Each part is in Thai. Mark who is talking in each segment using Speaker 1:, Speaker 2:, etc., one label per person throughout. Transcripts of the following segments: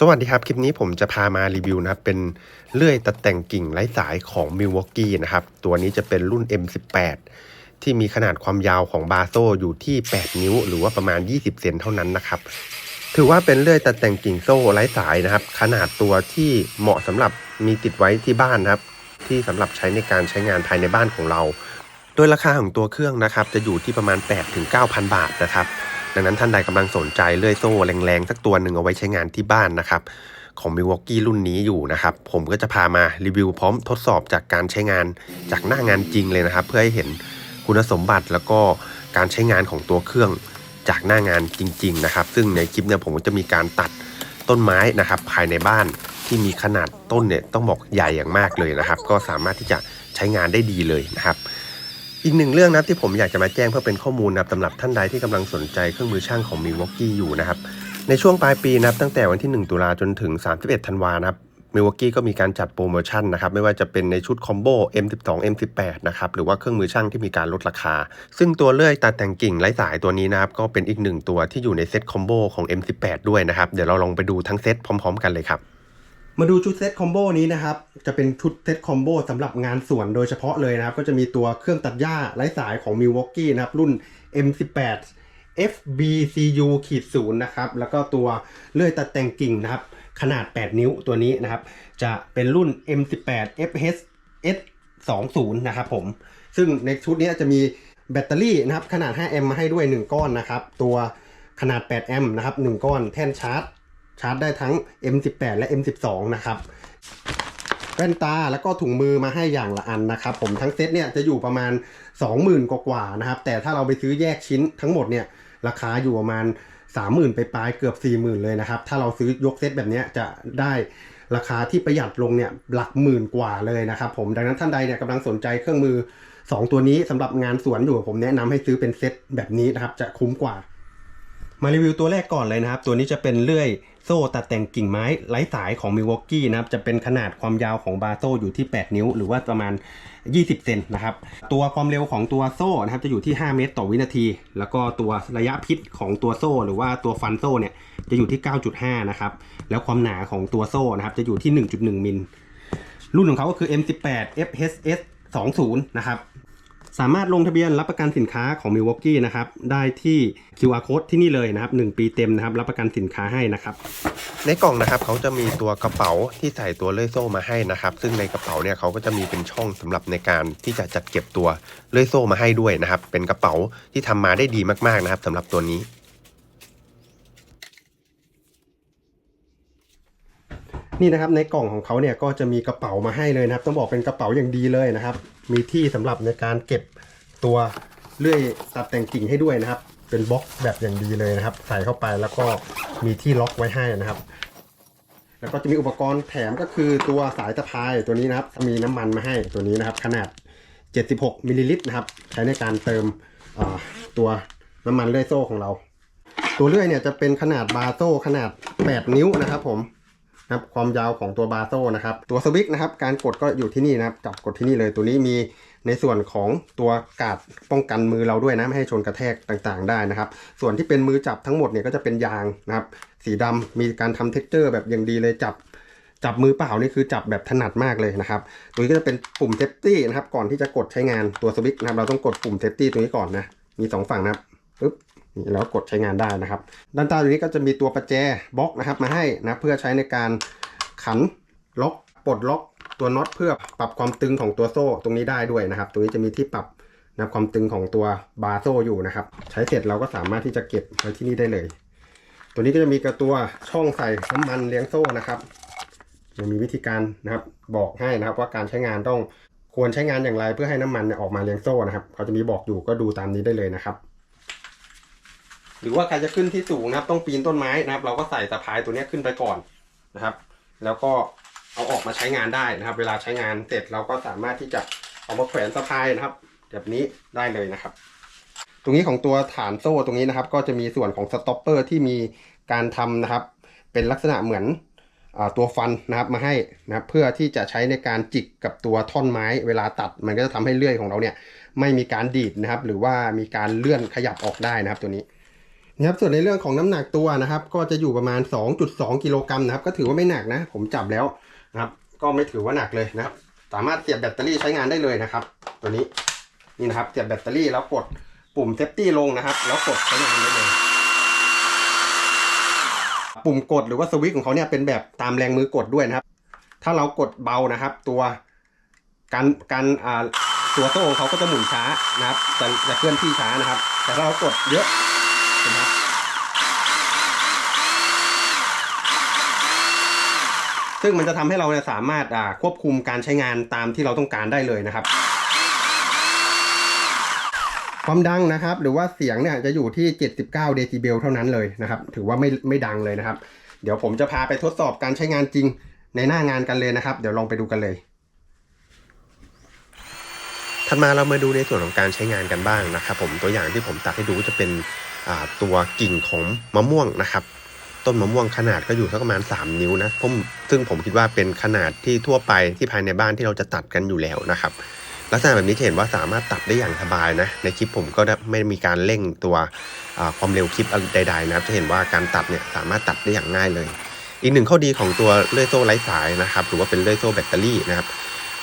Speaker 1: สวัสดีครับ คลิปนี้ผมจะพามารีวิวนะครับ เป็นเลื่อยตัดแต่งกิ่งไร้สายของ Milwaukee นะครับ ตัวนี้จะเป็นรุ่น M18 ที่มีขนาดความยาวของบาโซอยู่ที่ 8 นิ้ว หรือว่าประมาณ 20 เซนเท่านั้นนะครับ ถือว่าเป็นเลื่อยตัดแต่งกิ่งโซ่ไร้สายนะครับ ขนาดตัวที่เหมาะสำหรับมีติดไว้ที่บ้านนะครับ ที่สำหรับใช้ในการใช้งานภายในบ้านของเรา โดยราคาของตัวเครื่องนะครับ จะอยู่ที่ประมาณ 8-9,000 บาทนะครับ ดังนั้นท่านใดกำลังสนใจเลื่อยโซ่แรงๆ สักตัวหนึ่งเอาไว้ใช้งานที่บ้านนะครับ ของ Milwaukee รุ่นนี้อยู่นะครับ ผมก็จะพามารีวิวพร้อมทดสอบจากการใช้งานจากหน้างานจริงเลยนะครับ เพื่อให้เห็นคุณสมบัติแล้วก็การใช้งานของตัวเครื่องจากหน้างานจริง ๆ นะครับ ซึ่งในคลิปเนี่ยผมก็จะมีการตัดต้นไม้นะครับ ภายในบ้านที่มีขนาดต้นเนี่ยต้องบอกใหญ่อย่างมากเลยนะครับ ก็สามารถที่จะใช้งานได้ดีเลยนะครับ อีกหนึ่งเรื่องนะครับที่ผมอยากจะมาแจ้งเพื่อเป็นข้อมูลนะครับสำหรับท่านใดที่กำลังสนใจเครื่องมือช่างของ Milwaukee อยู่นะครับในช่วงปลายปีนะครับตั้งแต่วันที่ 1 ตุลาจนถึง 31 ธันวานะครับ Milwaukee ก็มีการจัดโปรโมชั่นนะครับไม่ว่าจะเป็นในชุดคอมโบ M12 M18 นะครับหรือว่าเครื่องมือช่างที่มีการลดราคา ซึ่งตัวเลื่อยตัดแต่งกิ่งไร้สายตัวนี้นะครับก็เป็นอีกหนึ่งตัวที่อยู่ในเซตคอมโบของ M18 ด้วยนะครับเดี๋ยวเราลองไปดูทั้งเซตพร้อม ๆ กันเลยครับ
Speaker 2: มาดูชุดเซตคอมโบนี้นะครับ จะเป็นชุดเซตคอมโบสำหรับงานสวนโดยเฉพาะเลยนะครับ ก็จะมีตัวเครื่องตัดหญ้าไร้สายของ Milwaukee นะครับ รุ่น M18 FBCU ขีดศูนย์นะครับ แล้วก็ตัวเลื่อยตัดแต่งกิ่งนะครับ ขนาด 8 นิ้วตัวนี้นะครับ จะเป็นรุ่น M18 FH S 20 นะครับผม ซึ่งในชุดนี้จะมีแบตเตอรี่นะครับ ขนาด 5 แอมป์มาให้ด้วย 1 ก้อนนะครับ ตัวขนาด 8 แอมป์นะครับ 1 ก้อน แท่นชาร์จ ชาร์จได้ทั้ง M18 และ M12 นะครับแว่นตาแล้วก็ถุงมือมาให้อย่างละอันนะครับ ผมทั้งเซตเนี่ยจะอยู่ประมาณ 20,000 กว่าๆนะครับ แต่ถ้าเราไปซื้อแยกชิ้นทั้งหมดเนี่ยราคาอยู่ประมาณ 30,000 ไปปลายเกือบ 40,000 เลยนะครับ ถ้าเราซื้อยกเซตแบบนี้จะได้ราคาที่ประหยัดลงเนี่ยหลักหมื่นกว่าเลยนะครับผมดังนั้นท่านใดเนี่ยกำลังสนใจเครื่องมือ 2 ตัวนี้สำหรับงานสวนอยู่ผมแนะนำให้ซื้อเป็นเซตแบบนี้นะครับจะคุ้มกว่า มารีวิวตัวแรกก่อนเลยนะครับ ตัวนี้จะเป็นเลื่อยโซ่ตัดแต่งกิ่งไม้ไร้สายของ Milwaukee นะครับ จะเป็นขนาดความยาวของบาโซ่อยู่ที่ 8 นิ้ว หรือว่าประมาณ 20 เซนนะครับ ตัวความเร็วของตัวโซ่นะครับจะอยู่ที่ 5 เมตรต่อวินาที แล้วก็ตัวระยะพิษของตัวโซ่ หรือว่าตัวฟันโซ่เนี่ยจะอยู่ที่ 9.5 นะครับ แล้วความหนาของตัวโซ่นะครับจะอยู่ที่ 1.1 มิล รุ่นของเขาก็คือ M18 FHS 20 นะครับ สามารถลงทะเบียนรับประกันสินค้าของ Milwaukee นะครับได้ที่ QR code ที่นี่เลยนะครับ 1 ปีเต็มนะครับ รับประกันสินค้าให้นะครับ
Speaker 1: ในกล่องนะครับเขาจะมีตัวกระเป๋าที่ใส่ตัวเลื่อยโซ่มาให้นะครับ ซึ่งในกระเป๋าเนี่ยเขาก็จะมีเป็นช่องสำหรับในการที่จะจัดเก็บตัวเลื่อยโซ่มาให้ด้วยนะครับ เป็นกระเป๋าที่ทำมาได้ดีมากๆนะครับสำหรับตัวนี้
Speaker 2: นี่นะครับในกล่องของเขาเนี่ยก็จะมีกระเป๋ามาให้เลยนะครับ ต้องบอกเป็นกระเป๋าอย่างดีเลยนะครับ มีที่สำหรับในการเก็บตัวเลื่อยตัดแต่งกิ่งให้ด้วยนะครับ เป็นบล็อกแบบอย่างดีเลยนะครับ ใส่เข้าไปแล้วก็มีที่ล็อกไว้ให้นะครับ แล้วก็จะมีอุปกรณ์แถมก็คือตัวสายตะพายตัวนี้นะครับมีน้ำมันมาให้ตัวนี้นะครับ ขนาด 76มิลลิลิตรนะครับ ใช้ในการเติมตัวน้ำมันเลื่อยโซ่ของเรา ตัวเลื่อยเนี่ยจะเป็นขนาดบาโซ่ขนาด 8 นิ้วนะครับผม นะครับความยาวของตัวบาโซ่นะครับตัวสวิกนะครับการกดก็อยู่ที่นี่นะครับจับกดที่นี่เลยตัวนี้มีในส่วนของตัวกาดป้องกันมือเราด้วยนะไม่ให้ชนกระแทกต่างๆ ได้นะครับ ส่วนที่เป็นมือจับทั้งหมดเนี่ยก็จะเป็นยางนะครับ สีดำมีการทำเท็กเจอร์แบบอย่างดีเลยจับจับมือเปล่านี่คือจับแบบถนัดมากเลยนะครับ ตัวนี้ก็จะเป็นปุ่มเซฟตี้นะครับ ก่อนที่จะกดใช้งานตัวสวิกนะครับ เราต้องกดปุ่มเซฟตี้ตัวนี้ก่อนนะ มีสองฝั่งนะครับ แล้วกดใช้งานได้นะครับ ด้านใต้ตัวนี้ก็จะมีตัวประแจบล็อกนะครับมาให้นะเพื่อใช้ในการขันล็อกปลดล็อกตัวน็อตเพื่อปรับความตึงของตัวโซ่ตรงนี้ได้ด้วยนะครับ ตรงนี้จะมีที่ปรับนะความตึงของตัวบาร์โซ่อยู่นะครับ ใช้เสร็จเราก็สามารถที่จะเก็บไว้ที่นี่ได้เลย ตัวนี้ก็จะมีกระตัวช่องใส่น้ำมันเลี้ยงโซ่นะครับยังมีวิธีการนะครับบอกให้นะครับว่าการใช้งานต้องควรใช้งานอย่างไรเพื่อให้น้ำมันเนี่ยออกมาเลี้ยงโซ่นะครับเขาจะมีบอกอยู่ก็ดูตามนี้ได้เลยนะครับ หรือว่าใครจะขึ้นที่สูงนะครับต้องปีนต้นไม้นะครับ เราก็ใส่สะพายตัวนี้ขึ้นไปก่อนนะครับ แล้วก็เอาออกมาใช้งานได้นะครับ เวลาใช้งานเสร็จเราก็สามารถที่จะเอามาแขวนสะพายนะครับ แบบนี้ได้เลยนะครับ ตรงนี้ของตัวฐานโซ่ตรงนี้นะครับ ก็จะมีส่วนของสต็อปเปอร์ที่มีการทำนะครับ เป็นลักษณะเหมือนอตัวฟันนะครับมาให้นะครับเพื่อที่จะใช้ในการจิกกับตัวท่อนไม้เวลาตัด มันก็จะทำให้เลื่อยของเราเนี่ยไม่มีการดีดนะครับ หรือว่ามีการเลื่อนขยับออกได้นะครับตัวนี้
Speaker 3: นะครับส่วนในเรื่องของน้ำหนักตัวนะครับ ก็จะอยู่ประมาณ 2.2 กิโลกรัมนะครับ ก็ถือว่าไม่หนักนะ ผมจับแล้วนะครับ ก็ไม่ถือว่าหนักเลยนะครับ สามารถเสียบแบตเตอรี่ใช้งานได้เลยนะครับ ตัวนี้นี่นะครับเสียบแบตเตอรี่แล้วกดปุ่มเซฟตี้ลงนะครับ แล้วกดใช้งานได้เลย ปุ่มกดหรือว่าสวิตช์ของเขาเนี่ยเป็นแบบตามแรงมือกดด้วยนะครับ ถ้าเรากดเบานะครับ ตัวการการอ่าตัวโซ่ของเขาก็จะหมุนช้านะครับจะจะเคลื่อนที่ช้านะครับ แต่ถ้าเรากดเยอะ นไหมครับซึ่งมันจะทำให้เราเนี่ยสามารถาควบคุมการใช้งานตามที่เราต้องการได้เลยนะครับ ความดังนะครับ หรือว่าเสียงเนี่ยจะอยู่ที่ 79 เดซิเบลเท่านั้นเลยนะครับ ถือว่าไม่ไม่ดังเลยนะครับ เดี๋ยวผมจะพาไปทดสอบการใช้งานจริงในหน้างานกันเลยนะครับ เดี๋ยวลองไปดูกันเลย
Speaker 2: ถัดมาเรามาดูในส่วนของการใช้งานกันบ้างนะครับ ผมตัวอย่างที่ผมตัดให้ดูจะเป็น ตัวกิ่งของมะม่วงนะครับ ต้นมะม่วงขนาดก็อยู่สักประมาณ 3 นิ้วนะผมซึ่งผมคิดว่าเป็นขนาดที่ทั่วไปที่ภายในบ้านที่เราจะตัดกันอยู่แล้วนะครับ ลักษณะแบบนี้จะเห็นว่าสามารถตัดได้อย่างสบายนะ ในคลิปผมก็ไม่มีการเร่งตัวความเร็วคลิปใดๆนะครับจะเห็นว่าการตัดเนี่ยสามารถตัดได้อย่างง่ายเลย อีกหนึ่งข้อดีของตัวเลื่อยโซ่ไร้สายนะครับ หรือว่าเป็นเลื่อยโซ่แบตเตอรี่นะครับ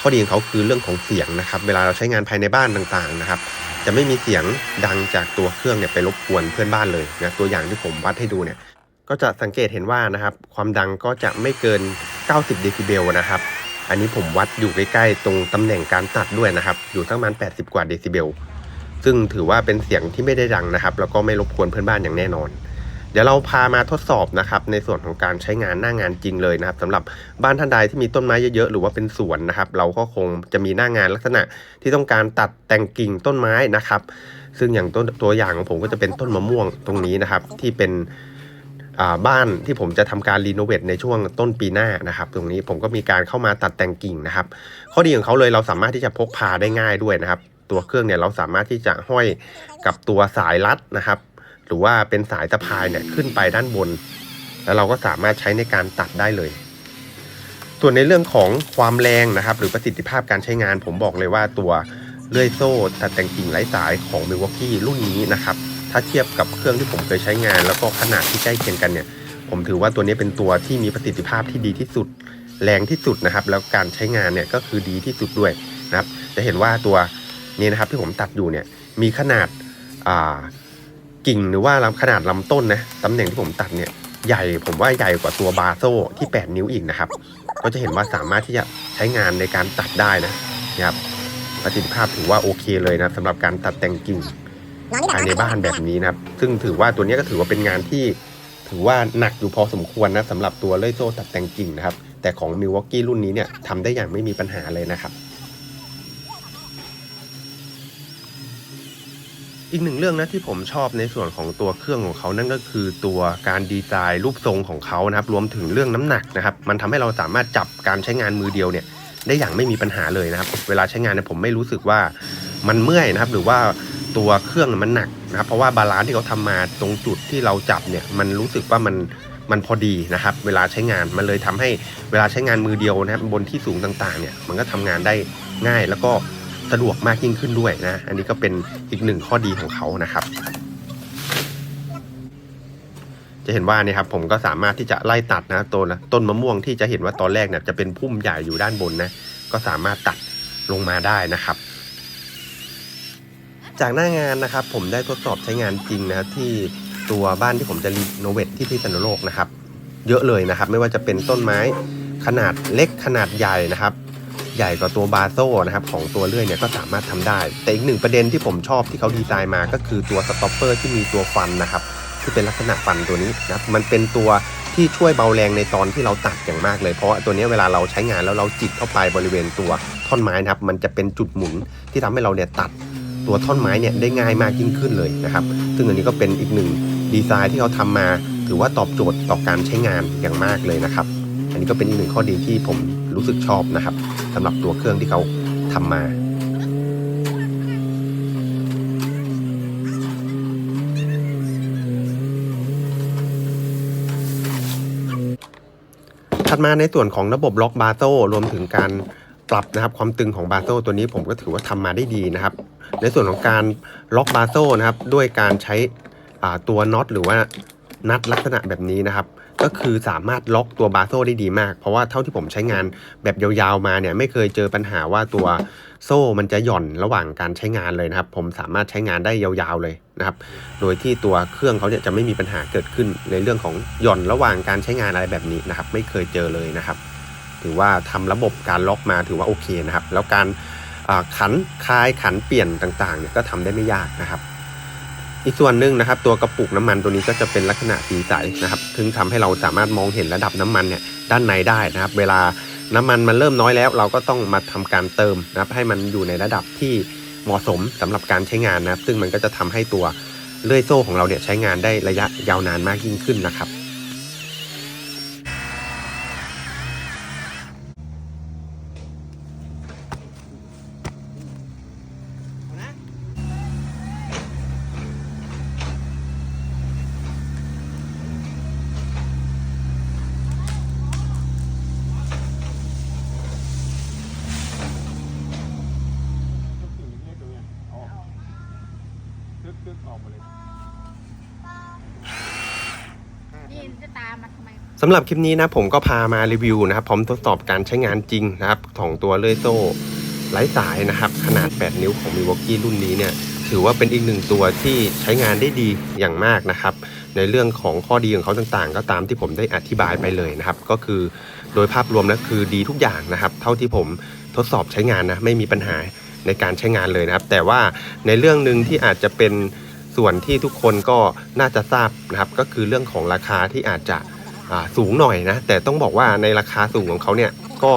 Speaker 2: ข้อดีของเขาคือเรื่องของเสียงนะครับ เวลาเราใช้งานภายในบ้านต่างๆนะครับ จะไม่มีเสียงดังจากตัวเครื่องเนี่ยไปรบกวนเพื่อนบ้านเลยนะตัวอย่างที่ผมวัดให้ดูเนี่ยก็จะสังเกตเห็นว่านะครับความดังก็จะไม่เกิน 90 เดซิเบลนะครับ อันนี้ผมวัดอยู่ใกล้ๆ ตรงตำแหน่งการตัดด้วยนะครับ อยู่ทั้งมัน 80 กว่าเดซิเบลซึ่งถือว่าเป็นเสียงที่ไม่ได้ดังนะครับ แล้วก็ไม่รบกวนเพื่อนบ้านอย่างแน่นอน เดี๋ยวเราพามาทดสอบนะครับในส่วนของการใช้งานหน้างานจริงเลยนะครับสำหรับบ้านท่านใดที่มีต้นไม้เยอะๆหรือว่าเป็นสวนนะครับ เราก็คงจะมีหน้างานลักษณะที่ต้องการตัดแต่งกิ่งต้นไม้นะครับ ซึ่งอย่างต้นตัวอย่างของผมก็จะเป็นต้นมะม่วงตรงนี้นะครับ ที่เป็นบ้านที่ผมจะทำการรีโนเวทในช่วงต้นปีหน้านะครับ ตรงนี้ผมก็มีการเข้ามาตัดแต่งกิ่งนะครับ ข้อดีของเขาเลยเราสามารถที่จะพกพาได้ง่ายด้วยนะครับ ตัวเครื่องเนี่ยเราสามารถที่จะห้อยกับตัวสายรัดนะครับ รือว่าเป็นสายสะพายเนี่ยขึ้นไปด้านบน แล้วเราก็สามารถใช้ในการตัดได้เลย ส่วนในเรื่องของความแรงนะครับ หรือประสิทธิภาพการใช้งาน ผมบอกเลยว่าตัวเลื่อยโซ่ตัดแต่งกิ่งไร้สายของ Milwaukee รุ่นนี้นะครับ ถ้าเทียบกับเครื่องที่ผมเคยใช้งาน แล้วก็ขนาดที่ใกล้เคียงกันเนี่ย ผมถือว่าตัวนี้เป็นตัวที่มีประสิทธิภาพที่ดีที่สุด แรงที่สุดนะครับ แล้วการใช้งานเนี่ยก็คือดีที่สุดด้วยนะครับ จะเห็นว่าตัวนี้นะครับที่ผมตัดอยู่เนี่ยมีขนาดอ่า กิ่งหรือว่าลำขนาดลำต้นนะตำแหน่งที่ผมตัดเนี่ยใหญ่ผมว่าใหญ่กว่าตัวบาโซ่ที่ 8 นิ้วอีกนะครับ ก็จะเห็นว่าสามารถที่จะใช้งานในการตัดได้นะนะครับประสิทธิภาพถือว่าโอเคเลยนะสำหรับการตัดแต่งกิ่งภายในบ้านแบบนี้นะครับ ซึ่งถือว่าตัวนี้ก็ถือว่าเป็นงานที่ถือว่าหนักอยู่พอสมควรนะสำหรับตัวเลื่อยโซ่ตัดแต่งกิ่งนะครับ แต่ของ Milwaukee รุ่นนี้เนี่ยทำได้อย่างไม่มีปัญหาเลยนะครับ อีกหนึ่งเรื่องนะที่ผมชอบในส่วนของตัวเครื่องของเขานั่นก็คือตัวการดีไซน์รูปทรงของเขานะครับรวมถึงเรื่องน้ำหนักนะครับมันทำให้เราสามารถจับการใช้งานมือเดียวเนี่ยได้อย่างไม่มีปัญหาเลยนะครับ เวลาใช้งานเนี่ยผมไม่รู้สึกว่ามันเมื่อยนะครับ หรือว่าตัวเครื่องมันหนักนะครับ เพราะว่าบาลานซ์ที่เขาทำมาตรงจุดที่เราจับเนี่ยมันรู้สึกว่ามันมันพอดีนะครับ เวลาใช้งานมันเลยทำให้เวลาใช้งานมือเดียวนะครับบนที่สูงต่างๆเนี่ยมันก็ทำงานได้ง่ายแล้วก็ สะดวกมากยิ่งขึ้นด้วยนะ อันนี้ก็เป็นอีกหนึ่งข้อดีของเขานะครับ จะเห็นว่านี่ครับผมก็สามารถที่จะไล่ตัดนะต้นต้นมะม่วงที่จะเห็นว่าตอนแรกเนี่ยจะเป็นพุ่มใหญ่อยู่ด้านบนนะ ก็สามารถตัดลงมาได้นะครับจากหน้างานนะครับผมได้ทดสอบใช้งานจริงนะครับที่ตัวบ้านที่ผมจะรีโนเวทที่พิษณุโลกนะครับ เยอะเลยนะครับ ไม่ว่าจะเป็นต้นไม้ขนาดเล็กขนาดใหญ่นะครับ ใหญ่กว่าตัวบาโซ่นะครับของตัวเลื่อยเนี่ยก็สามารถทำได้ แต่อีกหนึ่งประเด็นที่ผมชอบที่เขาดีไซน์มาก็คือตัวสต็อปเปอร์ที่มีตัวฟันนะครับที่เป็นลักษณะฟันตัวนี้นะมันเป็นตัวที่ช่วยเบาแรงในตอนที่เราตัดอย่างมากเลยเพราะตัวนี้เวลาเราใช้งานแล้วเราจิกเข้าไปบริเวณตัวท่อนไม้นะครับ มันจะเป็นจุดหมุนที่ทำให้เราเนี่ยตัดตัวท่อนไม้เนี่ยได้ง่ายมากยิ่งขึ้นเลยนะครับ ซึ่งอันนี้ก็เป็นอีกหนึ่งดีไซน์ที่เขาทำมา ถือว่าตอบโจทย์ต่อการใช้งานอย่างมากเลยนะครับ อันนี้ก็เป็นอีกหนึ่งข้อดีที่ผมรู้สึกชอบนะครับสำหรับตัวเครื่องที่เขาทำมาถัดมาในส่วนของระบบล็อกบาโซรวมถึงการปรับนะครับความตึงของบาโซตัวนี้ผมก็ถือว่าทำมาได้ดีนะครับ ในส่วนของการล็อกบาโซนะครับด้วยการใช้ตัวน็อตหรือว่านัดลักษณะแบบนี้นะครับ ก็คือสามารถล็อกตัวบาโซ่ได้ดีมาก เพราะว่าเท่าที่ผมใช้งานแบบยาวๆมาเนี่ยไม่เคยเจอปัญหาว่าตัวโซ่มันจะหย่อนระหว่างการใช้งานเลยนะครับ ผมสามารถใช้งานได้ยาวๆเลยนะครับ โดยที่ตัวเครื่องเขาเนี่ยจะไม่มีปัญหาเกิดขึ้นในเรื่องของหย่อนระหว่างการใช้งานอะไรแบบนี้นะครับ ไม่เคยเจอเลยนะครับ ถือว่าทำระบบการล็อกมาถือว่าโอเคนะครับ แล้วการขันคลายขันเปลี่ยนต่างๆเนี่ยก็ทำได้ไม่ยากนะครับ อีกส่วนหนึ่งนะครับ ตัวกระปุกน้ำมันตัวนี้ก็จะเป็นลักษณะสีใสนะครับซึ่งทำให้เราสามารถมองเห็นระดับน้ำมันเนี่ยด้านในได้นะครับ เวลาน้ำมันมันเริ่มน้อยแล้ว เราก็ต้องมาทำการเติมนะครับ ให้มันอยู่ในระดับที่เหมาะสมสำหรับการใช้งานนะครับ ซึ่งมันก็จะทำให้ตัวเลื่อยโซ่ของเราเนี่ยใช้งานได้ระยะยาวนานมากยิ่งขึ้นนะครับ
Speaker 4: นี่จะตามมาทำไม
Speaker 2: สำหรับคลิปนี้นะผมก็พามารีวิวนะครับ พร้อมทดสอบการใช้งานจริงนะครับ ของตัวเลื่อยโซ่ไร้สายนะครับ ขนาด 8 นิ้วของ Milwaukee รุ่นนี้เนี่ย ถือว่าเป็นอีกหนึ่งตัวที่ใช้งานได้ดีอย่างมากนะครับ ในเรื่องของข้อดีของเขาต่างๆ ก็ตามที่ผมได้อธิบายไปเลยนะครับ ก็คือโดยภาพรวมนะคือดีทุกอย่างนะครับ เท่าที่ผมทดสอบใช้งานนะไม่มีปัญหาในการใช้งานเลยนะครับ แต่ว่าในเรื่องหนึ่งที่อาจจะเป็น ส่วนที่ทุกคนก็น่าจะทราบนะครับก็คือเรื่องของราคาที่อาจจะสูงหน่อยนะแต่ต้องบอกว่าในราคาสูงของเขาเนี่ยก็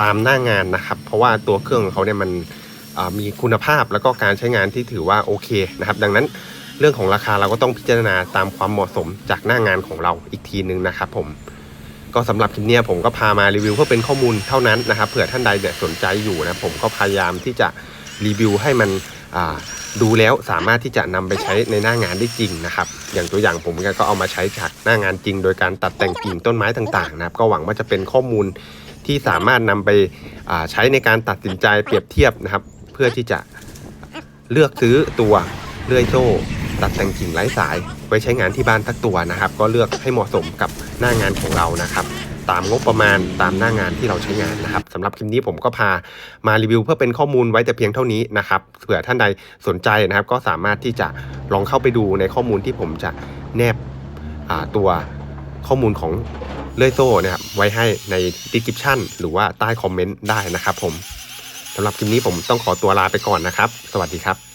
Speaker 2: ตามหน้างานนะครับ เพราะว่าตัวเครื่องของเขาเนี่ยมันมีคุณภาพแล้วก็การใช้งานที่ถือว่าโอเคนะครับ ดังนั้นเรื่องของราคาเราก็ต้องพิจารณาตามความเหมาะสมจากหน้างานของเราอีกทีนึงนะครับผมก็สำหรับคลิปเนี้ยผมก็พามารีวิวเพื่อเป็นข้อมูลเท่านั้นนะครับเผื่อท่านใดเนี่ยสนใจอยู่นะผมก็พยายามที่จะรีวิวให้มันอ่า ดูแล้วสามารถที่จะนำไปใช้ในหน้างานได้จริงนะครับ อย่างตัวอย่างผมก็เอามาใช้จากหน้างานจริง โดยการตัดแต่งกิ่งต้นไม้ต่างๆนะครับ ก็หวังว่าจะเป็นข้อมูลที่สามารถนำไปใช้ในการตัดสินใจเปรียบเทียบนะครับ เพื่อที่จะเลือกซื้อตัวเลื่อยโซ่ตัดแต่งกิ่งไร้สาย ไว้ใช้งานที่บ้านสักตัวนะครับ ก็เลือกให้เหมาะสมกับหน้างานของเรานะครับ ตามงบประมาณตามหน้างานที่เราใช้งานนะครับสำหรับคลิปนี้ผมก็พามารีวิว เพื่อเป็นข้อมูลไว้แต่เพียงเท่านี้นะครับเผื่อท่านใดสนใจนะครับ ก็สามารถที่จะลองเข้าไปดูในข้อมูลที่ผมจะแนบตัวข้อมูลของเลื่อยโซ่นะครับไว้ให้ใน description หรือว่าใต้คอมเมนต์ได้นะครับผมสำหรับคลิปนี้ผมต้องขอตัวลาไปก่อนนะครับ สวัสดีครับ